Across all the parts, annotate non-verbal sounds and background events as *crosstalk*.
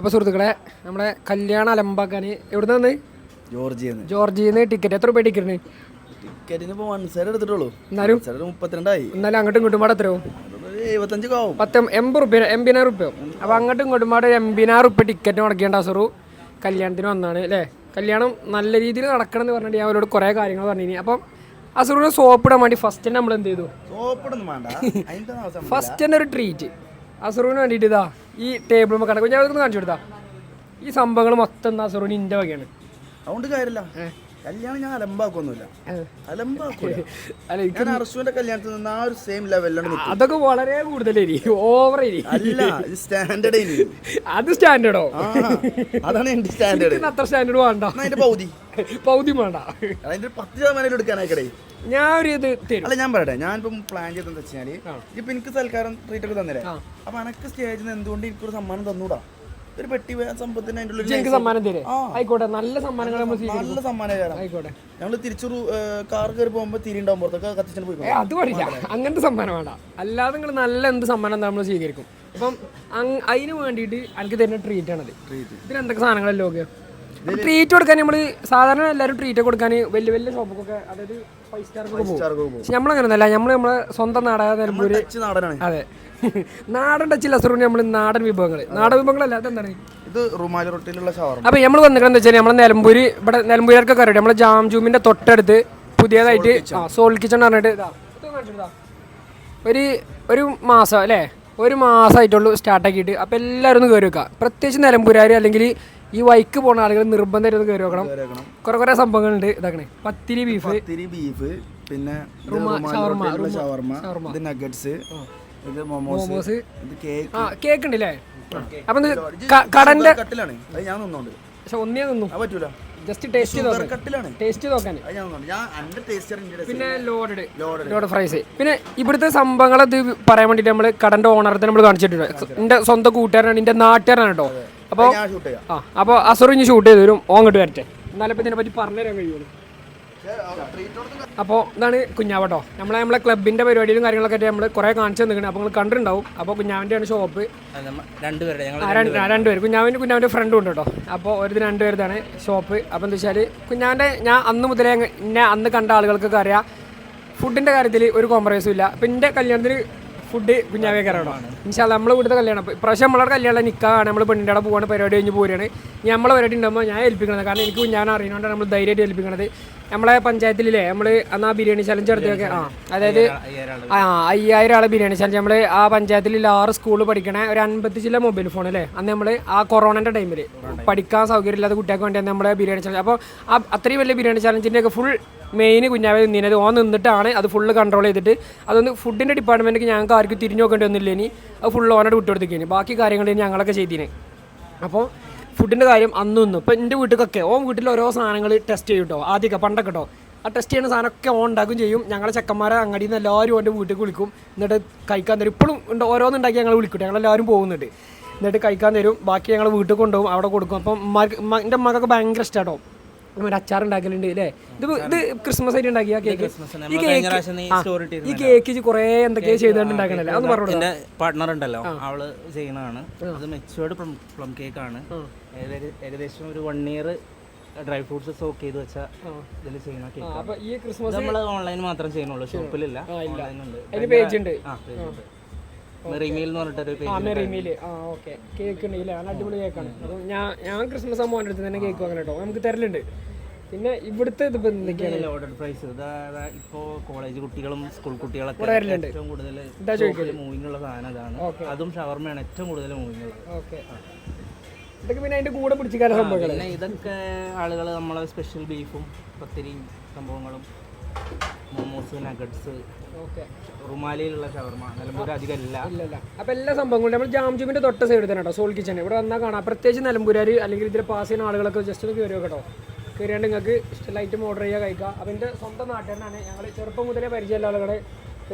അപ്പോൾ സുഹൃത്തുക്കളെ നമ്മുടെ കല്യാണ അലമ്പാക്കാൻ എവിടെ നിന്ന് ജോർജിയെന്ന്. ജോർജിന്ന് ടിക്കറ്റ് എത്ര രൂപ ടിക്കറ്റിന് ടിക്കറ്റിന് ഇപ്പോൾ വൺ സൈഡ് എടുത്തിട്ടുള്ളൂ. എന്നാലും? മുപ്പത്തിരണ്ടായി. എന്നാലും അങ്ങോട്ടും ഇങ്ങോട്ടും പാടെ എത്രയോ എഴുപത്തഞ്ചൊക്കെ ആവും. പത്ത് എൺപത് റുപ്യ എൺപതിനായിരം റുപ്യ അപ്പോൾ അങ്ങോട്ടും ഇങ്ങോട്ടും പാടെ എൺപതിനായിരം റുപ്യ ടിക്കറ്റ് മുടക്കേണ്ട അസറു കല്യാണത്തിന് വന്നാണ് അല്ലേ? കല്യാണം നല്ല രീതിയിൽ നടക്കണം എന്ന് പറഞ്ഞിട്ട് ഞാൻ അവരോട് കുറേ കാര്യങ്ങൾ പറഞ്ഞിനി. അപ്പം അസുറിന് സോപ്പിടാൻ വേണ്ടി ഫസ്റ്റ് തന്നെ നമ്മൾ എന്ത് ചെയ്തു സോപ്പിടൊന്നും വേണ്ട. *laughs* ഫസ്റ്റ് തന്നെ ഒരു ട്രീറ്റ് അസറുവിന് വേണ്ടിയിട്ട് ഇതാ ഈ ടേബിൾ കിടക്കും ഞാൻ അതൊന്ന് കാണിച്ചു കൊടുത്താ. ഈ സംഭവങ്ങൾ മൊത്തം അസുറുവിന് ഇന്റെ ഇന്റെ വകയാണ്. അതുകൊണ്ട് കാര്യമില്ല. കല്യാണം ഞാൻ അലമ്പാക്കൊന്നുമില്ല. അലമ്പാക്കൂല. *laughs* അല്ല എനിക്ക് അർസുവിന്റെ കല്യാണത്തിൽ നിന്ന് ആ ഒരു സെയിം ലെവലിലാണ് അതൊക്കെ വളരെ കൂടുതൽ ഓവർ അല്ല സ്റ്റാൻഡേർഡ് *laughs* അത് സ്റ്റാൻഡേർഡോ അതാണ് എന്റെ സ്റ്റാൻഡേർഡ് *laughs* അത്ര സ്റ്റാൻഡേർഡ് വേണ്ട. അതിന്റെ പൗതി പൗതി വേണ്ട അതിന്റെ പത്ത് ശതമാനം എടുക്കാനായിക്കടേ. ഞാൻ ഒരു ഇത് തരും. അല്ല ഞാൻ പറയട്ടെ. ഞാനിപ്പം പ്ലാൻ ചെയ്തെന്ന് വെച്ചാൽ ഇപ്പൊ എനിക്ക് സൽക്കാരം ട്രീറ്റ് ഒക്കെ തന്നില്ലേ? അപ്പൊ എനക്ക് സ്റ്റേജിൽ നിന്ന് എന്തുകൊണ്ട് എനിക്കൊരു സമ്മാനം തന്നൂടാ? ഒരു പെട്ടി സമ്പത്തിന് എനിക്ക് സമ്മാനം തരേ. ആയിക്കോട്ടെ നല്ല സമ്മാനങ്ങൾ നല്ല സമ്മാനം കയറാം ആയിക്കോട്ടെ. ഞങ്ങൾ തിരിച്ചു കാർ കയറി പോകുമ്പോ തിരി ഉണ്ടാവും പുറത്തൊക്കെ. കത്തിച്ചു പോയി അത് പാടില്ല അങ്ങനത്തെ സമ്മാനം വേണ്ട. അല്ലാതെ നിങ്ങൾ നല്ല എന്ത് സമ്മാനം നമ്മൾ സ്വീകരിക്കും. അപ്പം അതിന് വേണ്ടിയിട്ട് എനിക്ക് തരുന്ന ട്രീറ്റ് ആണത്. ഇതിന് എന്തൊക്കെ സാധനങ്ങളല്ലോ ഒക്കെ ട്രീറ്റ് കൊടുക്കാൻ നമ്മൾ സാധാരണ എല്ലാവരും ട്രീറ്റ് കൊടുക്കാൻ വലിയ വലിയ ഷോപ്പൊക്കെ അതായത് ഫൈവ് സ്റ്റാർക്ക് നമ്മളങ്ങനെയൊന്നല്ല നമ്മൾ നമ്മളെ സ്വന്തം നാടായ നിലമ്പൂര്. അതെ. *laughs* നാടൻ ടച്ചിൽ അസുറിന് നമ്മൾ നാടൻ വിഭവങ്ങൾ നാടൻ വിഭവങ്ങളല്ല അതെന്താണ്? ഇത് റുമാലി റൊട്ടിയിലുള്ള ഷവർമ. അപ്പൊ നമ്മൾ വന്നിട്ട് വെച്ചാൽ നമ്മളെ നിലമ്പൂര് ഇവിടെ നിലമ്പൂരൊക്കെ അറിയാം. നമ്മളെ ജാം ജൂമിന്റെ തൊട്ടടുത്ത് പുതിയതായിട്ട് സോൾ കിച്ചൺ പറഞ്ഞിട്ട് ഇതാ. ഇത് ഒരു ഒരു മാസം അല്ലേ? ഒരു മാസമായിട്ടുള്ളൂ സ്റ്റാർട്ടാക്കിയിട്ട് അപ്പോൾ എല്ലാവരും ഒന്ന് കയറി വെക്കുക പ്രത്യേകിച്ച് നിലമ്പൂരാർ അല്ലെങ്കിൽ ഈ വൈക്ക് പോണ ആളുകൾ നിർബന്ധമായിട്ട് കയറി വെക്കണം കുറെ കുറെ സംഭവങ്ങളുണ്ട്. ഇതാക്കണേ. പത്തിരി ബീഫ് പത്തിരി ബീഫ് പിന്നെ ഷവർമ. ഇത് നഗറ്റ്സ് ഇത് മോമോസ് ഇത് കേക്ക് ആ കേക്ക് ഉണ്ട് അല്ലേ അപ്പം കടന്റെ കട്ടിലാണ് അത് ഞാൻ നിന്നോണ്ട് പക്ഷെ ഒന്നേ നിന്നു പറ്റൂല. ജസ്റ്റ് ടേസ്റ്റ് ടേസ്റ്റ് നോക്കാൻ. എന്റെ പിന്നെ ലോഡഡ്. ലോഡ് ഫ്രൈസ് പിന്നെ ഇവിടുത്തെ സംഭവങ്ങൾ ഇത് പറയാൻ വേണ്ടിയിട്ട് നമ്മൾ കടന്റെ ഓണറത്തെ നമ്മൾ കാണിച്ചിട്ടുണ്ട്. എന്റെ സ്വന്തം കൂട്ടുകാരനാണ് എന്റെ നാട്ടുകാരനാണ് കേട്ടോ. അപ്പോൾ ഞാൻ ഷൂട്ട് ചെയ്യാം. ആ അപ്പോൾ അസുർ ഇനി ഷൂട്ട് ചെയ്ത് തരും. ഓങ്ങോട്ട് അങ്ങോട്ട് വരട്ടെ. എന്നാലും ഇപ്പം ഇതിനെ പറ്റി പറഞ്ഞു തരാൻ കഴിയുള്ളൂ. അപ്പോൾ ഇതാണ് കുഞ്ഞാവട്ടോ നമ്മളെ നമ്മളെ ക്ലബിന്റെ പരിപാടിയിലും കാര്യങ്ങളൊക്കെ ആയിട്ട് നമ്മൾ കുറേ കാണിച്ചു തന്നിരിക്കണം. അപ്പോൾ നിങ്ങൾ കണ്ടിട്ടുണ്ടാവും. അപ്പോൾ കുഞ്ഞാവിന്റെയാണ് ഷോപ്പ് രണ്ടുപേരുടെ ഞങ്ങൾ ആ രണ്ട് ആ രണ്ടുപേര്. കുഞ്ഞാവിന്റെ കുഞ്ഞാവിന്റെ ഫ്രണ്ടും ഉണ്ട് കേട്ടോ അപ്പോൾ ഒരു രണ്ടുപേരുതാണ് ഷോപ്പ് അപ്പോൾ എന്താ വെച്ചാൽ കുഞ്ഞാവിന്റെ ഞാൻ അന്ന് മുതലേ ഞാൻ എന്നെ അന്ന് കണ്ട ആളുകൾക്കൊക്കെ അറിയാം. ഫുഡിന്റെ കാര്യത്തിൽ ഒരു കോംപ്രമൈസും ഇല്ല. അപ്പം എന്റെ കല്യാണത്തിന് ഫുഡ് കുഞ്ഞാവേ കയറണം ഇൻഷാല്ല നമ്മളെ ഇവിടുത്തെ കല്യാണം. ഇപ്പം ഇപ്രാവശ്യം നമ്മളെ കല്യാണം നിൽക്കാണ് നമ്മൾ പെണ്ണിന്റെ അവിടെ പോവാണ് പരിപാടി കഴിഞ്ഞ് പോരുകയാണ് ഇനി നമ്മളെ പരിപാടി ഉണ്ടാകുമ്പോൾ ഞാൻ ഏൽപ്പിക്കണത്. കാരണം എനിക്ക് ഞാൻ അറിയുന്നതുകൊണ്ട് നമ്മൾ ധൈര്യമായിട്ട് ഏൽപ്പിക്കണത്. നമ്മളെ പഞ്ചായത്തിലില്ലേ നമ്മൾ അന്ന് ആ ബിരിയാണി ചലഞ്ച് നടത്തിയൊക്കെ ആ അതായത് ആ അയ്യായിരം ആളെ ബിരിയാണി ചലഞ്ച് നമ്മൾ ആ പഞ്ചായത്തിൽ ആറ് സ്കൂളിൽ പഠിക്കണേ ഒരു അൻപത്തി ചില മൊബൈൽ ഫോൺ അല്ലേ? അന്ന് നമ്മൾ ആ കൊറോണന്റെ ടൈമിൽ പഠിക്കാൻ സൗകര്യമില്ലാത്ത കുട്ടികൾക്ക് വേണ്ടി നമ്മൾ ബിരിയാണി ചലഞ്ച് അപ്പോൾ ആ അത്രയും വലിയ ബിരിയാണി ചലഞ്ചിന്റെ ഒക്കെ ഫുൾ മെയിൻ കുഞ്ഞാവേ നിന്നത്. ഓൻ നിന്നിട്ടാണ് അത് ഫുള്ള് കൺട്രോൾ ചെയ്തിട്ട്. അതൊന്ന് ഫുഡിന്റെ ഡിപ്പാർട്ട്മെന്റ് ഞങ്ങൾക്ക് ആർക്കും തിരിഞ്ഞു നോക്കേണ്ടി വന്നില്ല ഇനി. അത് ഫുൾ ഓനോട് വിട്ടുകൊടുത്തേക്കാണ് ബാക്കി കാര്യങ്ങൾ ഞങ്ങളൊക്കെ ചെയ്തിന്. അപ്പോൾ ഫുഡിന്റെ കാര്യം അന്നും ഇന്നും. ഇപ്പം എന്റെ വീട്ടിലൊക്കെ ഓൻ വീട്ടിൽ ഓരോ സാധനങ്ങൾ ടെസ്റ്റ് ചെയ്യും കേട്ടോ ആദ്യമൊക്കെ പണ്ടൊക്കെ കേട്ടോ ആ ടെസ്റ്റ് ചെയ്യുന്ന സാധനമൊക്കെ ഓൺ ഉണ്ടാക്കും ചെയ്യും. ഞങ്ങളെ ചെക്കന്മാരെ അങ്ങടിയിൽ നിന്ന് എല്ലാവരും ഓന്റെ വീട്ടിൽ വിളിക്കും. എന്നിട്ട് കഴിക്കാൻ തരും. ഇപ്പോഴും ഉണ്ട്. ഓരോന്നുണ്ടാക്കി ഞങ്ങൾ വിളിക്കും ഞങ്ങളെല്ലാവരും പോകുന്നുണ്ട്. എന്നിട്ട് കഴിക്കാൻ തരും. ബാക്കി ഞങ്ങൾ വീട്ടിൽ കൊണ്ടുപോകും. അവിടെ കൊടുക്കും. അപ്പം എന്റെ ഉമ്മക്കൊക്കെ ഭയങ്കര ഇഷ്ടമാട്ടോ ഒരു അച്ചാർ ഉണ്ടാക്കലുണ്ട് അല്ലേ? ഇത് ഇത് ക്രിസ്മസ് ആയിട്ട് ഉണ്ടാക്കിയ കേക്ക് ഈ കേക്ക് ഈ കേക്ക് കുറെ എന്തൊക്കെയാ ചെയ്തുകൊണ്ട് ഉണ്ടാക്കണല്ലേ? അത് പറഞ്ഞു എന്റെ പാർട്ട്ണർ ഉണ്ടല്ലോ. അവൾ ചെയ്യുന്നതാണ്. അത് മെച്ചുവേർഡ് പ്ലം കേക്ക് ആണ്. ഏകദേശം- ഒരു one year dry fruits soak ചെയ്ത് വെച്ച ഇതിൽ ചെയ്യുന്ന കേക്ക് ഈ ക്രിസ്മസ് നമ്മൾ ഓൺലൈൻ മാത്രം ചെയ്യുന്നുള്ളൂ. ഷോപ്പിലില്ല പേജ് ഉണ്ട്. മെറിമീൽ കേക്ക് ഉണ്ട്. അടിപൊളി കേക്കാണ് ഞാൻ ഞാൻ ക്രിസ്മസ് ആകുമ്പോൾ അടുത്ത് തന്നെ കേക്ക് വാങ്ങണം കേട്ടോ. നമുക്ക് തരലുണ്ട്. പിന്നെ ഇവിടുത്തെ ഇത് എന്തൊക്കെയാണ്? ഓർഡർ പ്രൈസ് ഇപ്പോ കോളേജ് കുട്ടികളും സ്കൂൾ കുട്ടികളൊക്കെ. ഏറ്റവും കൂടുതൽ മൂവിങ് ഉള്ള സാധനം അതാണ്. അതും ഷവർമയാണ് ഏറ്റവും കൂടുതൽ മൂവിങ് ഉള്ളത്. ഇതൊക്കെ പിന്നെ അതിന്റെ കൂടെ പിടിച്ചിക്കാൻ സംഭവങ്ങൾ ഇതൊക്കെ ആളുകൾ നമ്മളെ സ്പെഷ്യൽ ബീഫും പത്തിരിയും സംഭവങ്ങളും മോമോസ് നഗഡ്സ് ഓക്കെ. റുമാലിയിലുള്ള ഷവർമ. നിലമ്പൂർ അധികം ഇല്ല. അപ്പൊ എല്ലാ സംഭവങ്ങളും നമ്മൾ ജാംജുമിന്റെ തൊട്ട സൈഡിൽ തന്നെ കേട്ടോ സോൾ കിച്ചൺ ഇവിടെ വന്നാൽ കാണാം. പ്രത്യേകിച്ച് നിലമ്പൂരാർ അല്ലെങ്കിൽ ഇതിൽ പാസ് ചെയ്യുന്ന ആളുകളൊക്കെ ജസ്റ്റ് ഒന്ന് കയറി കേട്ടോ. കയറിയാണ്ട് നിങ്ങൾക്ക് ഇഷ്ടമുള്ള ഐറ്റം ഓർഡർ ചെയ്യുക കഴിക്കുക അപ്പം എന്റെ സ്വന്തം നാട്ടുകാരനാണ്. ഞങ്ങൾ ചെറുപ്പം മുതലേ പരിചയമുള്ള ആളുകളെ.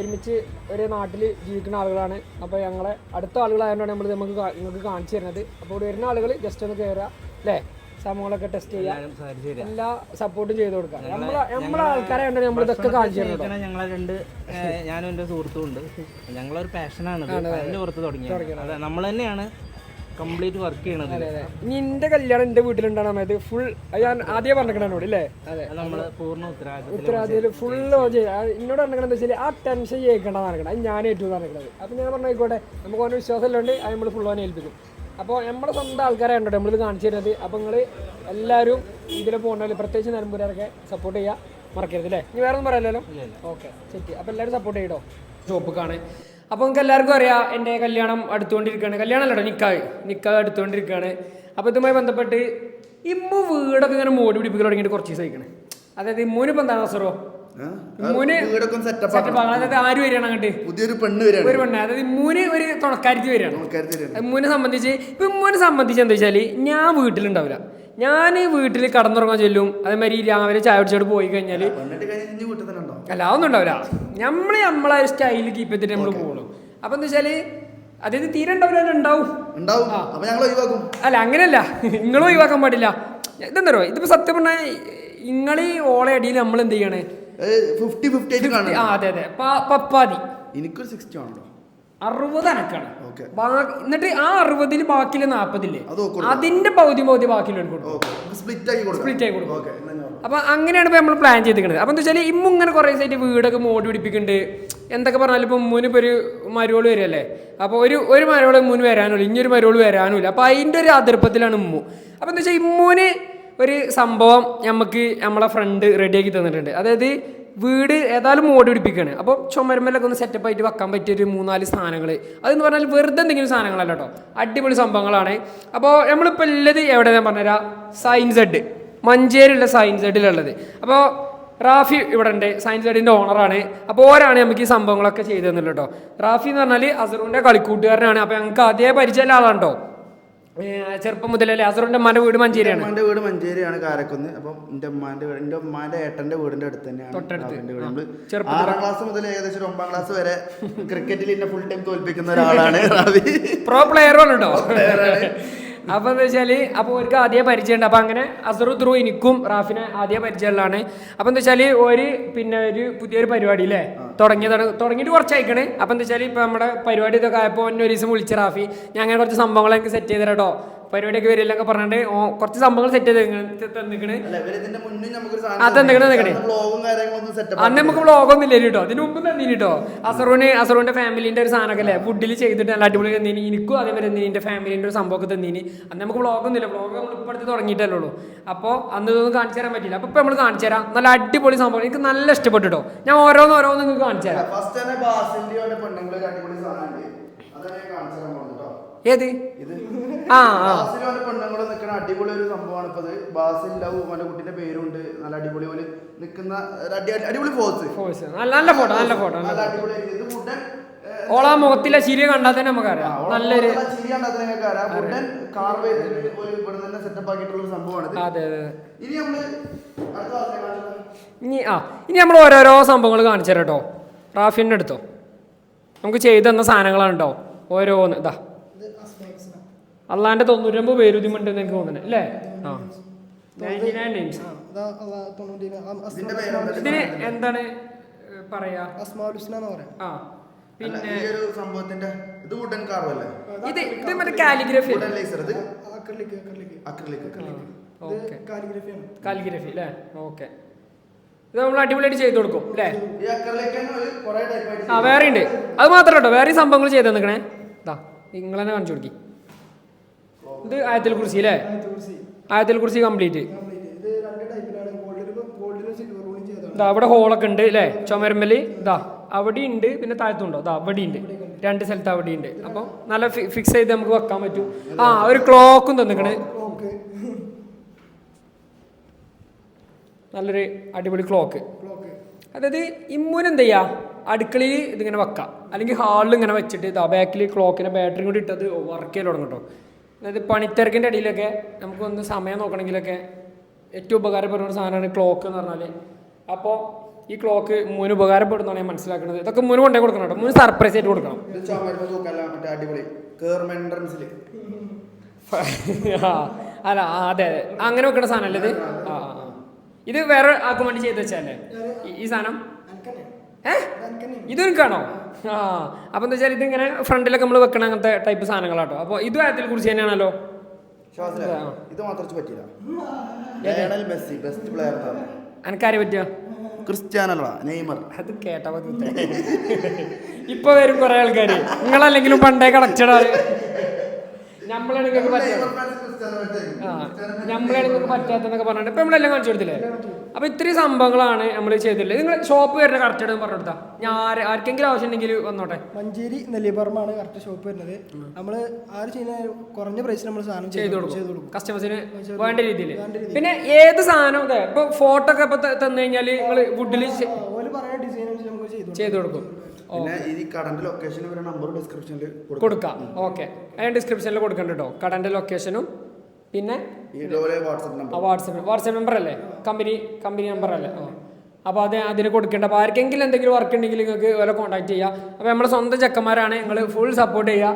ഒരുമിച്ച് ഒരു നാട്ടിൽ ജീവിക്കുന്ന ആളുകളാണ്. അപ്പോൾ ഞങ്ങളെ അടുത്ത ആളുകളായതുകൊണ്ടാണ് നമ്മൾ നമുക്ക് നിങ്ങൾക്ക് കാണിച്ചു തരുന്നത്. അപ്പോൾ ഇവിടെ വരുന്ന ആളുകൾ ജസ്റ്റ് ഒന്ന് കയറുക അല്ലേ സംഭവങ്ങളൊക്കെ ടെസ്റ്റ് ചെയ്യുക. എല്ലാ സപ്പോർട്ടും ചെയ്ത് കൊടുക്കുക. നമ്മളെ നമ്മളെ ആൾക്കാരെ നമ്മൾ ഇതൊക്കെ കാണിച്ചു തരുന്നത് ഞങ്ങളെ രണ്ട് ഞാനും എന്റെ സുഹൃത്തും ഉണ്ട്. ഞങ്ങളൊരു പാഷനാണ് അതിന്റെ പുറത്ത് തുടങ്ങി നമ്മൾ തന്നെയാണ് കംപ്ലീറ്റ് വർക്ക് ചെയ്യണത്. അതെ അതെ. കല്യാണം എന്റെ വീട്ടിലുണ്ടാണ് അതായത് ഫുൾ ഞാൻ ആദ്യം പറഞ്ഞിട്ടുണ്ട് എന്നോട് അല്ലേ അതെ ഫുൾ നമ്മൾ പൂർണ ഉത്തരവാദിത്തം ഫുള്ള് എന്നോട് പറഞ്ഞത് വെച്ചാൽ ആ ടെൻഷൻ ചെയ്യിക്കേണ്ട നടക്കണം അത് ഞാൻ ഏറ്റവും നടക്കണത് അപ്പൊ ഞാൻ പറഞ്ഞ ആയിക്കോട്ടെ നമുക്ക് ഓരോ വിശ്വാസമില്ലോണ്ട് അത് നമ്മൾ ഫുൾ ഓനെ ഏൽപ്പിക്കും. അപ്പോൾ നമ്മുടെ സ്വന്തം ആൾക്കാരെ ഉണ്ടോ നമ്മളിത് കാണിച്ചു തരുന്നത്. അപ്പോൾ നിങ്ങൾ എല്ലാവരും ഇതിൽ പോകണ്ടല്ലോ പ്രത്യേകിച്ച് നിലമ്പൂരൊക്കെ സപ്പോർട്ട് ചെയ്യുക മറക്കരുത് അല്ലേ ഇനി വേറെ ഒന്നും പറയാമല്ലോ ഓക്കെ ശരി. അപ്പോൾ എല്ലാവരും സപ്പോർട്ട് ചെയ്യട്ടോ ഷോപ്പിക്കാണ് അപ്പോൾ നിങ്ങൾക്ക് എല്ലാവർക്കും അറിയാം എന്റെ കല്യാണം അടുത്തുകൊണ്ടിരിക്കുകയാണ്. കല്യാണം അല്ലട്ടോ നിക്കാഹ് നിക്കാഹ് അടുത്തുകൊണ്ടിരിക്കുകയാണ്. അപ്പോൾ ഇതുമായി ബന്ധപ്പെട്ട് ഇമ്മു വീടൊക്കെ ഇങ്ങനെ മോടി പിടിപ്പിക്കാൻ തുടങ്ങിയിട്ട് കുറച്ച് ദിവസം അതായത് അതായത് ഇപ്പം എന്താണ് സാറോ ഇമ്മൂന് വീടൊക്കെ സെറ്റപ്പ് സെറ്റപ്പ് അതായത് ആര് വരികയാണ് അങ്ങോട്ട്? പുതിയൊരു പെണ്ണ് വരികയാണ്. ഒരു പെണ്ണ്. അതായത് ഇമ്മൂന് ഒരു തുണക്കാരിച്ച് വരികയാണ്. ഇമ്മൂനെ സംബന്ധിച്ച് ഇപ്പം ഇമ്മൂനെ സംബന്ധിച്ച് എന്താ വെച്ചാൽ ഞാൻ വീട്ടിലുണ്ടാവില്ല. ഞാൻ വീട്ടിൽ കടന്നുറങ്ങാൻ ചെല്ലും. അതേമാതിരി രാവിലെ ചായ കുടിച്ചോട് പോയി കഴിഞ്ഞാൽ അല്ല അതൊന്നും ഉണ്ടാവില്ല. നമ്മൾ നമ്മളെ സ്റ്റൈലിൽ കീപ്പ് ചെയ്തിട്ട് നമ്മൾ പോകുള്ളൂ അപ്പൊ എന്താ വെച്ചാൽ അതായത് തീരെ ഉണ്ടാവില്ല ഉണ്ടാവും. ഉണ്ടാവും. അപ്പൊ ഞങ്ങൾ ഒഴിവാക്കും. അല്ല അങ്ങനെയല്ല. നിങ്ങളും ഒഴിവാക്കാൻ പാടില്ല. ഇതെന്തോ ഇതിപ്പോ സത്യം പറഞ്ഞാൽ നിങ്ങൾ ഓളെ അടിയിൽ നമ്മൾ എന്ത് ചെയ്യണേ? ഫിഫ്റ്റി ഫിഫ്റ്റി ആ അതെ അതെ. പപ്പാതി. എനിക്കൊരു സിക്സ്റ്റി ആണല്ലോ അറുപത് അനക്കാണ്. എന്നിട്ട് ആ അറുപതിൽ ബാക്കിയിൽ കൊടുക്കാം. അതിന്റെ പകുതി പകുതി ബാക്കി കൊടുക്കും. ഓക്കെ. സ്പ്ലിറ്റ് ആയി കൊടുക്കും. അപ്പൊ അങ്ങനെയാണ് ഇപ്പൊ നമ്മൾ പ്ലാൻ ചെയ്തിരിക്കുന്നത് അപ്പൊ എന്താ വെച്ചാൽ ഇമ്മ ഇങ്ങനെ കുറേ സൈറ്റ് വീടൊക്കെ മോടി പിടിപ്പിക്കുന്നുണ്ട് എന്തൊക്കെ പറഞ്ഞാലും ഇപ്പം ഇപ്പൊ ഒരു മരോൾ വരികയല്ലേ? അപ്പോൾ ഒരു ഒരു മുൻ വരാനുമില്ല ഇനി ഒരു മരോൾ വരാനുമില്ല. അപ്പോൾ അതിന്റെ ഒരു അതിർപ്പത്തിലാണ് ഉമ്മു. അപ്പോൾ എന്താ വെച്ചാൽ ഇമ്മൂന് ഒരു സംഭവം നമുക്ക് നമ്മളെ ഫ്രണ്ട് റെഡിയാക്കി തന്നിട്ടുണ്ട്. അതായത് വീട് ഏതായാലും മോടി പിടിപ്പിക്കുകയാണ് അപ്പോൾ ചുമരുമലൊക്കെ ഒന്ന് സെറ്റപ്പ് ആയിട്ട് വെക്കാൻ പറ്റിയ ഒരു മൂന്നാൽ സാധനങ്ങൾ അതെന്ന് പറഞ്ഞാൽ വെറുതെ എന്തെങ്കിലും സാധനങ്ങളല്ല കേട്ടോ. അടിപൊളി സംഭവങ്ങളാണ്. അപ്പോൾ നമ്മളിപ്പോൾ ഉള്ളത് എവിടെ ഞാൻ പറഞ്ഞുതരാം. സയൻസ് എഡ് മഞ്ചേരിയുള്ള സയൻസ് എഡിലുള്ളത് അപ്പോൾ റാഫി ഇവിടെ ഉണ്ട് സയൻസ് എഡിന്റെ ഓണറാണ് അപ്പോൾ ഓരാണ് നമുക്ക് ഈ സംഭവങ്ങളൊക്കെ ചെയ്തു തന്നില്ല കേട്ടോ റാഫി എന്ന് പറഞ്ഞാൽ അസറുവിന്റെ കളിക്കൂട്ടുകാരനാണ്. അപ്പോൾ ഞങ്ങൾക്ക് അതേ പരിചയമുള്ള ആളാണ് കേട്ടോ ചെറുപ്പം മുതലല്ലേ അസറുന്റെ മന വീട് മഞ്ചേരിയാണ്. ഉമ്മാന്റെ വീട് മഞ്ചേരിയാണ് കാരക്കുന്ന്. അപ്പം എന്റെ ഉമ്മാന്റെ വീട് എന്റെ ഉമ്മാന്റെ ഏട്ടന്റെ വീടിന്റെ അടുത്ത് തന്നെയാണ് നമ്മൾ ആറാം ക്ലാസ് മുതൽ ഏകദേശം ഒരു ഒമ്പതാം ക്ലാസ് വരെ ക്രിക്കറ്റിൽ എന്നെ ഫുൾ ടൈം തോൽപ്പിക്കുന്ന ഒരാളാണ് പ്രോ പ്ലെയറുമാണ് കേട്ടോ അപ്പൊ എന്താ വെച്ചാൽ അപ്പൊ അവർക്ക് ആദ്യം പരിചയമുണ്ട്. അപ്പൊ അങ്ങനെ അസറു ത്രൂ എനിക്കും റാഫിനെ ആദ്യം പരിചയമുള്ളതാണ്. അപ്പൊ എന്താ വെച്ചാൽ ഒരു പിന്നെ ഒരു പുതിയൊരു പരിപാടി അല്ലേ തുടങ്ങിയതാണ്. തുടങ്ങിയിട്ട് കുറച്ചയക്കണേ. അപ്പൊ എന്താ വെച്ചാൽ ഇപ്പൊ നമ്മുടെ പരിപാടി ഇതൊക്കെ ആയപ്പോൾ എന്നെ ഒരു ദിവസം വിളിച്ച റാഫി ഞാൻ അങ്ങനെ കുറച്ച് സംഭവങ്ങൾ എനിക്ക് സെറ്റ് ചെയ്ത് തരാം കേട്ടോ പരിപാടിയൊക്കെ വരില്ലൊക്കെ പറഞ്ഞിട്ട് ഓ കുറച്ച് സംഭവങ്ങൾ സെറ്റ് ചെയ്ത് തന്നിക്കണ്. നിക്കണേ. അന്ന് നമുക്ക് വ്ളോഗൊന്നും ഇല്ല കേട്ടോ അതിന് മുമ്പ് തന്നീനി കേട്ടോ അസറൂന് അസറൂന്റെ ഫാമിലിന്റെ ഒരു സാധനമൊക്കെ അല്ലേ? ഫുഡിൽ ചെയ്തിട്ട് നല്ല അടിപൊളി തന്നീനി. എനിക്കും അതേപോലെ തന്നീനി. എന്റെ ഫാമിലിന്റെ ഒരു സംഭവമൊക്കെ തന്നീനി. അന്ന് നമുക്ക് വ്ളോഗൊന്നും ഇല്ല. വ്ളോഗ് നമ്മൾ അടുത്ത് തുടങ്ങിയിട്ടല്ലേ ഉള്ളൂ. അപ്പോൾ അന്ന് ഇതൊന്നും കാണിച്ചു തരാൻ പറ്റില്ല അപ്പൊ ഇപ്പൊ നമ്മൾ കാണിച്ചു തരാം. നല്ല അടിപൊളി സംഭവം. എനിക്ക് നല്ല ഇഷ്ടപ്പെട്ടു കേട്ടോ ഞാൻ ഓരോന്ന് ഓരോന്ന് നിങ്ങൾക്ക് കാണിച്ചു തരാം. ഏത്? *laughs* പെണ്ണുങ്ങൾ നിൽക്കുന്ന അടിപൊളി ഒരു സംഭവമാണ് ഇപ്പൊ ഇത്. ബാസിൽ ലവ് കുട്ടിന്റെ പേരുണ്ട്. നല്ല അടിപൊളി പോലെ നിൽക്കുന്ന അടിപൊളി ഫോഴ്സ് നല്ല നല്ല ഫോട്ടോ നല്ല ഫോട്ടോ നല്ല അടിപൊളി ഇത് ഓളാ മുഖത്തിലെ ചിരി കണ്ടാൽ തന്നെ നമുക്കറിയാം. നല്ലൊരു ഫുഡൻ കാർവ് ചെയ്തിട്ട് ഒരു ഇവിടെ തന്നെ സെറ്റപ്പ് ആക്കിയിട്ടുള്ള ഒരു സംഭവമാണ് ഇത്. അതെ അതെ അതെ. ഇനി നമ്മൾ ഇനി ആ ഇനി നമ്മൾ ഓരോരോ സംഭവങ്ങൾ കാണിച്ചു തരാം കേട്ടോ റാഫിന്റെ അടുത്തോ. നമുക്ക് ചെയ്തു തന്ന സാധനങ്ങളാണ് കേട്ടോ ഓരോന്ന് ഇതാ അള്ളാന്റെ തൊണ്ണൂറ്റൊമ്പത് പേര് ഇതിമുണ്ടെന്ന് എനിക്ക് തോന്നുന്നത് അല്ലേ? ആ. നയന്റി നയൻ നെയിംസ് ഇതിന്റെ പേരെന്താ? ഇതിന് എന്താണ് പറയാ? എന്ന് പറയാം. ആ പിന്നെ ഈ ഒരു സംഭവത്തിന്റെ ഇത് വുഡൻ കാർവല്ലേ ഇത് ഇത് മറ്റേ കാലിഗ്രഫി വുഡൻ ലേസർ ഇത്? അക്രിലിക് അക്രിലിക് അക്രിലിക് ഓക്കെ കാലിഗ്രഫിയാണ് കാലിഗ്രഫി അല്ലേ? ഓക്കെ ഇത് നമ്മൾ അടിപൊളിയായിട്ട് ചെയ്ത് കൊടുക്കും അല്ലേ? ഈ അക്രിലിക് ഒരു കുറെ ടൈപ്പ് ആയിട്ട് ആ വേറെ ഉണ്ട് അത് മാത്രം കേട്ടോ വേറെ സംഭവങ്ങൾ ചെയ്ത് തന്നിക്കണേ ഇതാ നിങ്ങൾ തന്നെ കാണിച്ചു കൊടുക്കി. ഇത് ആയത്തിൽ കുറിച്ച് അല്ലേ? ആയത്തിൽ കുറിച്ച് കംപ്ലീറ്റ്. ഇത് അവിടെ ഹോളൊക്കെ ഉണ്ട് അല്ലേ? ചുമരമ്മൽ. ഇതാ അവിടെ ഉണ്ട് പിന്നെ താഴത്തുണ്ടോ? ഇതാ അവിടെ ഉണ്ട് രണ്ട് സ്ഥലത്ത് അവിടെ ഉണ്ട് അപ്പോൾ നല്ല ഫിക്സ് ചെയ്ത് നമുക്ക് വെക്കാൻ പറ്റും. ആ ഒരു ക്ലോക്കും തന്നിക്കണ്. നല്ലൊരു അടിപൊളി ക്ലോക്ക് അതായത് ഇമ്മൂന് എന്ത് ചെയ്യാ? അടുക്കളയിൽ ഇതിങ്ങനെ വെക്കാം. അല്ലെങ്കിൽ ഹാളിൽ ഇങ്ങനെ വെച്ചിട്ട് ഇതാ ബാക്കിൽ ക്ലോക്കിനെ ബാറ്ററി കൂടി ഇട്ടത് വർക്ക് ചെയ്യാൻ തുടങ്ങും കേട്ടോ അതായത് പണിത്തിരക്കിന്റെ ഇടയിലൊക്കെ നമുക്കൊന്ന് സമയം നോക്കണമെങ്കിലൊക്കെ ഏറ്റവും ഉപകാരപ്പെടുന്ന ഒരു സാധനമാണ് ക്ലോക്ക് എന്ന് പറഞ്ഞാൽ അപ്പോൾ ഈ ക്ലോക്ക് മൂന്ന് ഉപകാരപ്പെടുന്നതാണ് ഞാൻ മനസ്സിലാക്കുന്നത് ഇതൊക്കെ മൂന്ന് കൊണ്ടേ കൊടുക്കണം കേട്ടോ. മൂന്ന് സർപ്രൈസ് ആയിട്ട് കൊടുക്കണം. *laughs* അല്ല അതെ അതെ. അങ്ങനെ വെക്കുന്ന സാധനമല്ലേ ഇത്? ആ. ഇത് വേറെ ആക്കുമ്പോൾ ചെയ്ത് വെച്ചല്ലേ ഈ- ഈ സാധനം? ഏ? കാണോ ആ. അപ്പം എന്താ വെച്ചാൽ ഇതിങ്ങനെ ഫ്രണ്ടിലൊക്കെ നമ്മൾ വെക്കണ അങ്ങനത്തെ ടൈപ്പ് സാധനങ്ങളാട്ടോ. അപ്പോൾ ഇതും അതിൽ കുറിച്ച് തന്നെയാണല്ലോ. ഇത് മാത്രം പറ്റില്ല മെസ്സി ബെസ്റ്റ് പ്ലെയർ എനിക്കാരെ ക്രിസ്ത്യാനോ നെയ്മർ. അത് കേട്ടാ ഇപ്പൊ വരും കുറെ ആൾക്കാര്. നിങ്ങളല്ലെങ്കിലും പണ്ടേ കളക്ടർ ആണ് നമ്മളാണ് നിങ്ങൾക്ക് പറ്റാത്തെന്നൊക്കെ പറഞ്ഞിട്ട് ഇപ്പൊ നമ്മളെല്ലാം കാണിച്ചു കൊടുത്തില്ലേ? അപ്പൊ ഇത്രയും സംഭവങ്ങളാണ് നമ്മൾ ചെയ്തിട്ടുള്ളത്. നിങ്ങൾ ഷോപ്പ് വരുന്ന കറക്റ്റ് ആയിട്ട് പറഞ്ഞു കൊടുത്താ? ഞാൻ ആർക്കെങ്കിലും ആവശ്യം ഉണ്ടെങ്കിൽ വന്നോട്ടെ. മഞ്ചേരി ആണ് കറക്റ്റ് ഷോപ്പ് വരുന്നത്. നമ്മൾ ആര് ചെയ്യുന്ന കുറഞ്ഞ പ്രൈസിൽ നമ്മൾ സാധനം ചെയ്തു കൊടുക്കും. കസ്റ്റമേഴ്സിന് വേണ്ട രീതിയിൽ പിന്നെ ഏത് സാധനം അതെ ഇപ്പൊ ഫോട്ടോ ഒക്കെ ഇപ്പൊ തന്നു കഴിഞ്ഞാൽ നിങ്ങൾ വുഡിൽ ചെയ്തു കൊടുക്കും. പിന്നെ ഈ കടന്റെ ലൊക്കേഷൻ നമ്പർ ഡിസ്ക്രിപ്ഷനിൽ കൊടുക്കും. ഓക്കെ. അതിന് ഡിസ്ക്രിപ്ഷനിൽ കൊടുക്കണ്ട കേട്ടോ കടന്റെ ലൊക്കേഷനും പിന്നെ? ആ വാട്സപ്പ് വാട്സപ്പ് നമ്പർ അല്ലേ? കമ്പനി കമ്പനി നമ്പർ അല്ലേ? ആ. അപ്പോൾ അത് അതിന് കൊടുക്കേണ്ട. അപ്പോൾ ആർക്കെങ്കിലും എന്തെങ്കിലും വർക്ക് ഉണ്ടെങ്കിൽ നിങ്ങൾക്ക് ഓരോ കോൺടാക്ട് ചെയ്യുക അപ്പോൾ നമ്മുടെ സ്വന്തം ചെക്കന്മാരാണ്. നിങ്ങൾ ഫുൾ സപ്പോർട്ട് ചെയ്യുക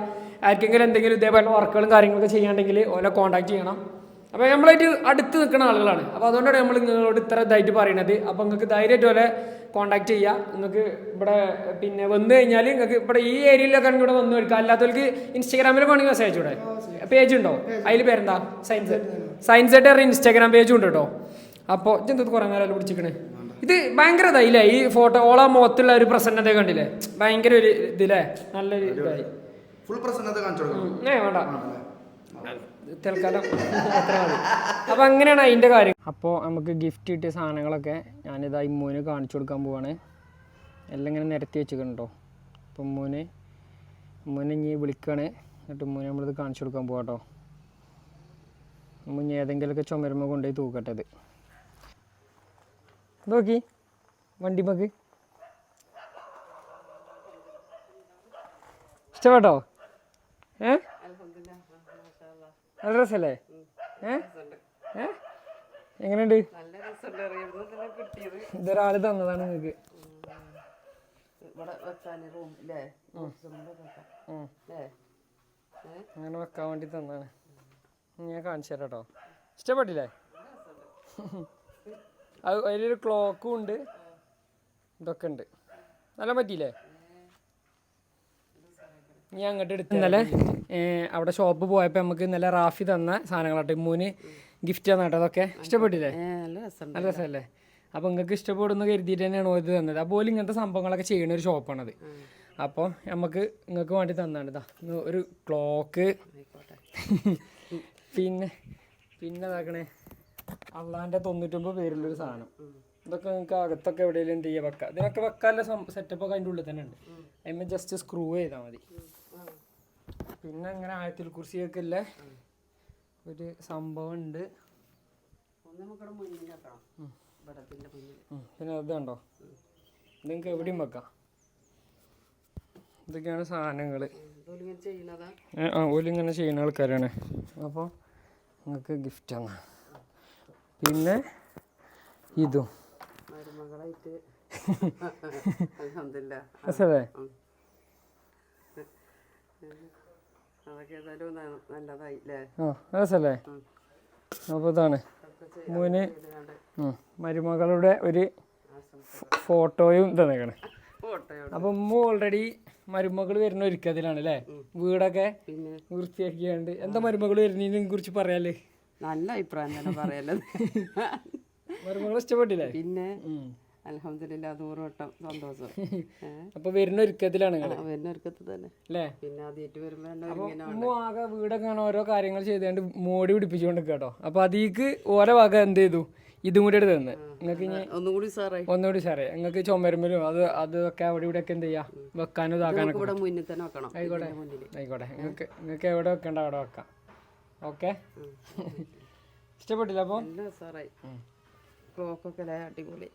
ആർക്കെങ്കിലും എന്തെങ്കിലും ഇതേപോലെ വർക്കുകളും കാര്യങ്ങളൊക്കെ ചെയ്യാണ്ടെങ്കിൽ ഓരോ കോൺടാക്ട് ചെയ്യണം. അപ്പോൾ നമ്മളായിട്ട് അടുത്ത് നിൽക്കുന്ന ആളുകളാണ്. അപ്പോൾ അതുകൊണ്ടാണ് നമ്മൾ നിങ്ങളോട് ഇത്ര ഇതായിട്ട് പറയണത്. അപ്പോൾ നിങ്ങൾക്ക് ധൈര്യമായിട്ട് പോലെ കോൺടാക്ട് ചെയ്യുക നിങ്ങൾക്ക് ഇവിടെ പിന്നെ വന്നു കഴിഞ്ഞാൽ നിങ്ങൾക്ക് ഇവിടെ ഈ ഏരിയയിലൊക്കെ ആണെങ്കിൽ ഇവിടെ വന്നു കൊടുക്കുക അല്ലാത്തവർക്ക് ഇൻസ്റ്റാഗ്രാമിൽ വേണമെങ്കിൽ മെസ്സേജ് അയച്ചൂടെ പേജ്. ഉണ്ടോ അതിൽ പേരെന്താ സയൻസ് സയൻസ് ആയിട്ട് ഒരു ഇൻസ്റ്റാഗ്രാം പേജും ഉണ്ട് കേട്ടോ. അപ്പോൾ ഇതെന്ത് കുറേ നേരം പിടിച്ചിക്കണേ ഇത് ഭയങ്കര ഇതായില്ലേ ഈ ഫോട്ടോ ഓള മുഖത്തുള്ള ഒരു പ്രസന്നത കണ്ടില്ലേ? ഭയങ്കര ഒരു ഇതില്ലേ? നല്ലൊരു ഇതായി. ഫുൾ പ്രസന്നത കാണിച്ചു കൊടുക്കണം. ഏ വേണ്ട. തൽക്കാലം അത്ര മതി. അപ്പോൾ അങ്ങനെയാണ് അതിന്റെ കാര്യം. അപ്പോൾ നമുക്ക് ഗിഫ്റ്റ് കിട്ടിയ സാധനങ്ങളൊക്കെ ഞാനിത് ഇമ്മൂന് കാണിച്ചു കൊടുക്കാൻ പോവാണ്. എല്ലാം ഇങ്ങനെ നിരത്തി വെച്ചിട്ടുണ്ടോ അപ്പോൾ ഇമ്മൂന് ഇമ്മൂന് ഇനി വിളിക്കുകയാണ് എന്നിട്ട് ഉമ്മൂനെ നമ്മളിത് കാണിച്ചു കൊടുക്കാൻ പോവാം കേട്ടോ ഉമ്മൂന് ഏതെങ്കിലുമൊക്കെ ചുമരുമ്പ കൊണ്ടുപോയി തൂക്കട്ടെ ഇത്. നോക്കി വണ്ടിമക്ക് ഇഷ്ടപ്പെട്ടോ? ഏ? നല്ല രസല്ലേ? ഏ? ഏ? എങ്ങനെയുണ്ട്? ഇതൊരാൾ തന്നതാണ് നിങ്ങക്ക്. ഇവിടെ വെക്കാൻ റൂം ഉം. അല്ലേ അങ്ങനെ വെക്കാൻ വേണ്ടി തന്നാണ്. ഞാൻ കാണിച്ചു തരാം കേട്ടോ ഇഷ്ടപ്പെട്ടില്ലേ? അത് അതിലൊരു ക്ലോക്കും ഉണ്ട്. ഇതൊക്കെ ഉണ്ട്. നല്ല പറ്റിയില്ലേ? ഞാൻ അങ്ങോട്ട് എടുത്ത് ഇന്നലെ അവിടെ ഷോപ്പ് പോയപ്പോൾ നമുക്ക് ഇന്നലെ റാഫി തന്ന സാധനങ്ങളാട്ടെ. മൂന്ന് ഗിഫ്റ്റ് തന്നാട്ടോ അതൊക്കെ ഇഷ്ടപ്പെട്ടില്ലേ? നല്ല രസമല്ലേ? അപ്പോൾ നിങ്ങൾക്ക് ഇഷ്ടപ്പെടുന്നു കരുതിയിട്ട് തന്നെയാണ് ഇത് തന്നത്? അപ്പോൾ ഇങ്ങനത്തെ സംഭവങ്ങളൊക്കെ ചെയ്യുന്ന ഒരു ഷോപ്പാണത് അപ്പോൾ നമുക്ക് നിങ്ങൾക്ക് വേണ്ടി തന്നാണ് ഇതാ ഒരു ക്ലോക്ക്. പിന്നെ പിന്നെ ഇതാക്കണേ. അള്ളാന്റെ തൊണ്ണൂറ്റൊമ്പത് പേരുള്ളൊരു സാധനം. ഇതൊക്കെ നിങ്ങൾക്ക് അകത്തൊക്കെ എവിടെയെങ്കിലും എന്ത് ചെയ്യാൻ വെക്കാം? ഇതിനൊക്കെ വെക്കാനുള്ള സെറ്റപ്പ് ഒക്കെ അതിന്റെ ഉള്ളിൽ തന്നെ ഉണ്ട്. അതിന് ജസ്റ്റ് സ്ക്രൂ ചെയ്താൽ മതി. പിന്നെ അങ്ങനെ ആയത്തിൽ കുറിച്ചൊക്കെ ഇല്ലേ ഒരു സംഭവം ഉണ്ട്. പിന്നെ മുന്നിൽ ഉം. പിന്നെ അത് കണ്ടോ? നിങ്ങൾക്ക് എവിടെയും വെക്കാം. ഇതൊക്കെയാണ് സാധനങ്ങൾ ആ ഓലിങ്ങനെ ചെയ്യുന്ന ആൾക്കാരാണ്. അപ്പോൾ നിങ്ങൾക്ക് ഗിഫ്റ്റ് ആണ്. പിന്നെ ഇതും. *laughs* രസല്ലേ? അപ്പോൾ ഇതാണ്. മോന്. മരുമകളുടെ ഒരു ഫോട്ടോയും തന്നേക്കണേ അപ്പം ഉമ്മ ഓൾറെഡി മരുമകൾ വരുന്ന ഒരുക്കത്തിലാണ് അല്ലേ വീടൊക്കെ വൃത്തിയാക്കിയാണ്ട്. എന്താ മരുമകൾ വരുന്നതിനെ കുറിച്ച് പറയാല്ലേ? നല്ല അഭിപ്രായം തന്നെ പറയല്ലത് മരുമകൾ ഇഷ്ടപ്പെട്ടില്ലേ? പിന്നെ. അലഹമില്ല നൂറ് വട്ടം സന്തോഷം? *laughs* അപ്പൊ വരുന്ന ഒരുക്കത്തിലാണ് വരുന്ന ഒരുക്കത്തിൽ തന്നെ. അല്ലേ പിന്നെ ആദ്യമായിട്ട് വരുമ്പോ ആകെ വീടൊക്കെ ഓരോ കാര്യങ്ങൾ ചെയ്തുകൊണ്ട് മോടി പിടിപ്പിച്ചുകൊണ്ട് കേട്ടോ അപ്പൊ അതീക്ക് ഓരോ വക എന്ത് ചെയ്തു? ഇതും കൂടി എടുത്ത് തന്നെ. നിങ്ങൾക്ക് ഇനി ഒന്നും കൂടി സാറേ ഒന്നുകൂടി സാറേ നിങ്ങൾക്ക് ചുമരുമ്പലും അത് അതൊക്കെ അവിടെ ഇവിടെ ഒക്കെ എന്ത് ചെയ്യാ? വെക്കാനും ഇതാക്കാനും ആയിക്കോട്ടെ. ആയിക്കോട്ടെ. നിങ്ങൾക്ക് നിങ്ങൾക്ക് എവിടെ വെക്കണ്ട അവിടെ വെക്കാം. ഓക്കെ? ഇഷ്ടപ്പെട്ടില്ല അപ്പോൾ ക്ലോക്കൊക്കെ അടിപൊളി.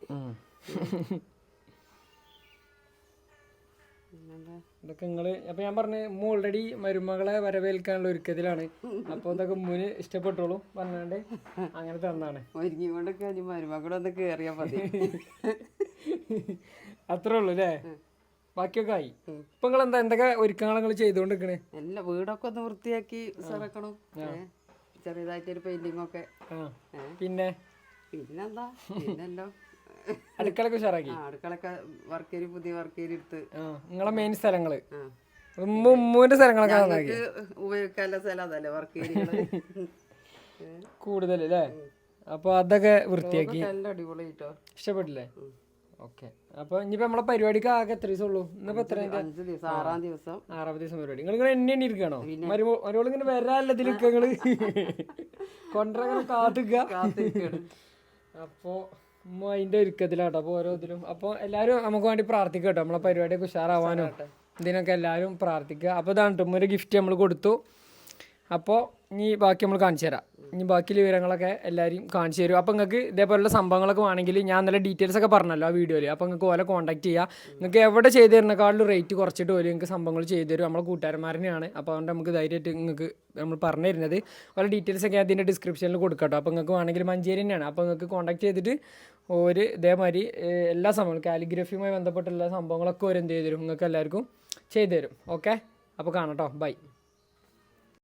ഇതൊക്കെ നിങ്ങൾ അപ്പൊ ഞാൻ പറഞ്ഞ ഉമ്മ ഓൾറെഡി മരുമകളെ വരവേൽക്കാനുള്ള ഒരുക്കത്തിലാണ്. അപ്പൊ ഇതൊക്കെ ഉമ്മുന് ഇഷ്ടപ്പെട്ടോളൂ പറഞ്ഞാണ്ട് അങ്ങനെ തന്നാണ്. ഒരുങ്ങി കൊണ്ടൊക്കെ ഇനി മരുമകളൊന്ന് കേറിയാ മതി. *laughs* അത്രേ ഉള്ളൂ അല്ലേ ബാക്കിയൊക്കെ ആയി. ഇപ്പൊ നിങ്ങൾ എന്താ എന്തൊക്കെ ഒരുക്കങ്ങൾ നിങ്ങൾ ചെയ്തുകൊണ്ടിരിക്കണേ എല്ലാ വീടൊക്കെ ഒന്ന് വൃത്തിയാക്കി സാറാക്കണം. ചെറിയതായിട്ടൊരു പെയിന്റിംഗ് ഒക്കെ. പിന്നെ? പിന്നെന്താ? പിന്നെല്ലോ *laughs* അടുക്കളൊക്കെ ഉഷാറാക്കി? പുതിയ എടുത്ത്. നിങ്ങളെ മെയിൻ സ്ഥലങ്ങൾ? ഉമ്മുവിന്റെ സ്ഥലങ്ങളൊക്കെ നന്നാക്കി. ഉപയോഗിക്കാനുള്ള സ്ഥലം അതല്ലേ വർക്കേരികൾ. *laughs* കൂടുതൽ അല്ലേ? അപ്പൊ അതൊക്കെ വൃത്തിയാക്കി. ഇഷ്ടപ്പെട്ടില്ലേ? ഓക്കെ. അപ്പൊ ഇനിയിപ്പോ നമ്മളെ പരിപാടിക്ക് ആകെ എത്ര ദിവസം ഉള്ളൂ? ഇന്നിപ്പോ എത്ര ആറാം ദിവസം. ആറാം ദിവസം പരിപാടി. നിങ്ങൾ ഇങ്ങനെ എണ്ണി ഇരിക്കണോ മരുമോൾ ഇങ്ങനെ വരാല്ലതിൽ നിങ്ങൾ. കൊണ്ടങ്ങനെ കാത്തുക അപ്പോ അതിന്റെ ഒരുക്കത്തിലാട്ടോ അപ്പൊ ഓരോ ഇതിലും അപ്പൊ എല്ലാരും നമുക്ക് വേണ്ടി പ്രാർത്ഥിക്കുക കേട്ടോ നമ്മളെ പരിപാടിയൊക്കെ ഉഷാറാവാനും. ഇതിനൊക്കെ എല്ലാവരും പ്രാർത്ഥിക്കുക. അപ്പോൾ ഇതാണ് കേട്ടോ ഒരു ഗിഫ്റ്റ് നമ്മൾ കൊടുത്തു. അപ്പോൾ ഇനി ബാക്കി നമ്മൾ കാണിച്ചു തരാം ഇനി ബാക്കി വിവരങ്ങളൊക്കെ എല്ലാവരും കാണിച്ചു തരും. അപ്പോൾ നിങ്ങൾക്ക് ഇതേപോലുള്ള സംഭവങ്ങളൊക്കെ വേണമെങ്കിൽ ഞാൻ നല്ല ഡീറ്റെയിൽസ് ഒക്കെ പറഞ്ഞല്ലോ ആ വീഡിയോയിൽ അപ്പോൾ നിങ്ങൾക്ക് ഓലെ കോൺടാക്ട് ചെയ്യുക നിങ്ങൾക്ക് എവിടെ ചെയ്ത് തരുന്നേക്കാളും റേറ്റ് കുറച്ചിട്ട് പോലും നിങ്ങൾക്ക് സംഭവങ്ങൾ ചെയ്തു തരും. നമ്മളെ കൂട്ടുകാരന്മാരനെയാണ് അപ്പോൾ അതുകൊണ്ട് നമുക്ക് ധൈര്യമായിട്ട് നിങ്ങൾക്ക് നമ്മൾ പറഞ്ഞു തരുന്നത്. ഓരോ ഡീറ്റെയിൽസ് ഒക്കെ അതിന്റെ ഡിസ്ക്രിപ്ഷനിൽ കൊടുക്കട്ടോ. അപ്പോൾ നിങ്ങൾക്ക് വേണമെങ്കിൽ മഞ്ചേരി തന്നെയാണ് അപ്പോൾ നിങ്ങൾക്ക് കോൺടാക്ട് ചെയ്തിട്ട് ഒരു ഇതേമാതിരി എല്ലാ സംഭവങ്ങളും കാലിഗ്രഫിയുമായി ബന്ധപ്പെട്ടുള്ള സംഭവങ്ങളൊക്കെ ഒരു എന്ത് ചെയ്തു തരും. നിങ്ങൾക്ക് എല്ലാവർക്കും ചെയ്തു തരും. ഓക്കെ അപ്പോൾ കാണാം കേട്ടോ ബൈ